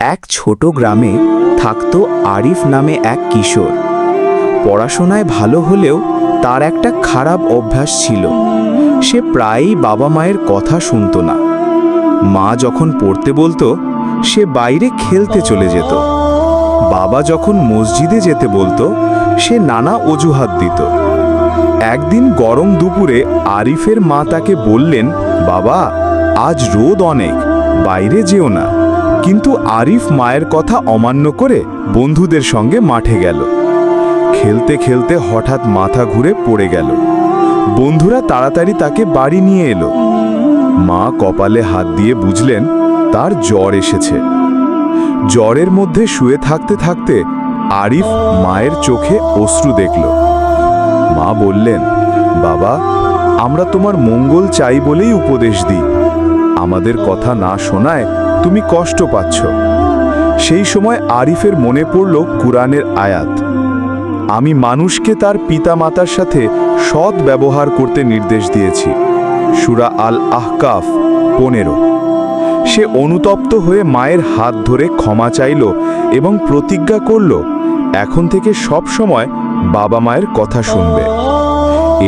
এক ছোট গ্রামে থাকত আরিফ নামে এক কিশোর। পড়াশোনায় ভালো হলেও তার একটা খারাপ অভ্যাস ছিল। সে প্রায়ই বাবা মায়ের কথা শুনতো না। মা যখন পড়তে বলতো, সে বাইরে খেলতে চলে যেত। বাবা যখন মসজিদে যেতে বলতো, সে নানা অজুহাত দিত। একদিন গরম দুপুরে আরিফের মা তাকে বললেন, বাবা, আজ রোদ অনেক, বাইরে যেও না। কিন্তু আরিফ মায়ের কথা অমান্য করে বন্ধুদের সঙ্গে মাঠে গেল। খেলতে খেলতে হঠাৎ মাথা ঘুরে পড়ে গেল। বন্ধুরা তাড়াতাড়ি তাকে বাড়ি নিয়ে এলো। মা কপালে হাত দিয়ে বুঝলেন, তার জ্বর এসেছে। জ্বরের মধ্যে শুয়ে থাকতে থাকতে আরিফ মায়ের চোখে অশ্রু দেখল। মা বললেন, বাবা, আমরা তোমার মঙ্গল চাই বলেই উপদেশ দিই। আমাদের কথা না শোনায় তুমি কষ্ট পাচ্ছ। সেই সময় আরিফের মনে পড়ল কুরআনের আয়াত। আমি মানুষকে তার পিতামাতার সাথে সৎ ব্যবহার করতে নির্দেশ দিয়েছি। সুরা আল আহকাফ পনেরো। সে অনুতপ্ত হয়ে মায়ের হাত ধরে ক্ষমা চাইল এবং প্রতিজ্ঞা করল, এখন থেকে সব সময় বাবা মায়ের কথা শুনবে।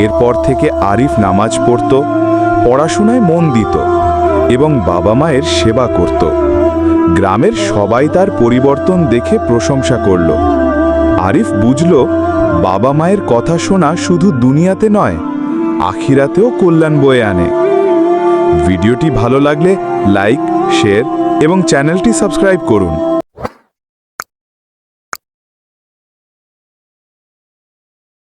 এরপর থেকে আরিফ নামাজ পড়ত, পড়াশোনায় মন দিত। এবং বাবা মায়ের সেবা করত। গ্রামের সবাই তার পরিবর্তন দেখে প্রশংসা করল। আরিফ বুঝল, বাবা মায়ের কথা শোনা শুধু দুনিয়াতে নয়, আখিরাতেও কল্যাণ বয়ে আনে। ভিডিওটি ভালো লাগলে লাইক, শেয়ার এবং চ্যানেলটি সাবস্ক্রাইব করুন।